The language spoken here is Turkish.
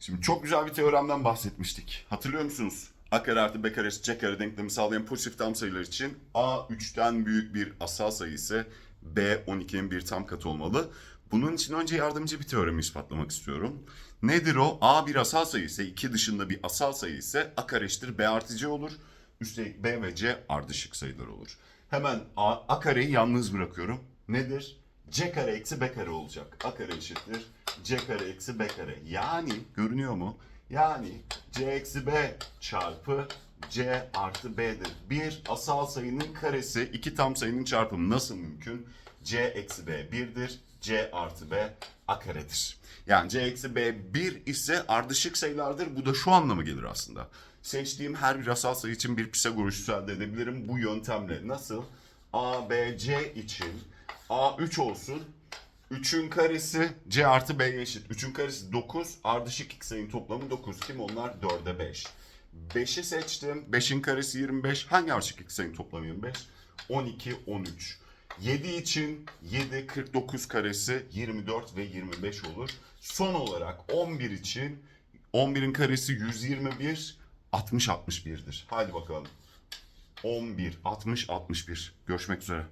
Şimdi çok güzel bir teoremden bahsetmiştik. Hatırlıyor musunuz? A kare artı B kare C kare denklemi sağlayan pozitif tam sayılar için A 3'ten büyük bir asal sayı ise B 12'nin bir tam katı olmalı. Bunun için önce yardımcı bir teoremi ispatlamak istiyorum. Nedir o? A bir asal sayı ise, 2 dışında bir asal sayı ise A kare eşittir B artı C olur. Üstelik B ve C ardışık sayılar olur. Hemen A, A kareyi yalnız bırakıyorum. Nedir? C kare eksi B kare olacak. A kare eşittir C kare eksi B kare. Yani görünüyor mu? Yani C eksi B çarpı C artı B'dir. Bir asal sayının karesi iki tam sayının çarpımı nasıl mümkün? C eksi B 1'dir. C artı B A karedir. Yani C eksi B 1 ise ardışık sayılardır. Bu da şu anlama gelir aslında. Seçtiğim her bir asal sayı için bir Pisagor üçlüsü elde edebilirim bu yöntemle. Nasıl? A, B, C için A 3 olsun. 3'ün karesi C artı B'ye eşit. 3'ün karesi 9. Ardışık iki sayının toplamı 9. Kim onlar? 4'e 5. 5'i seçtim. 5'in karesi 25. Hangi ardışık iki sayının toplamı 25? 12, 13. 7 için 7, 49 karesi 24 ve 25 olur. Son olarak 11 için 11'in karesi 121, 60, 61'dir. Haydi bakalım. 11, 60, 61. Görüşmek üzere.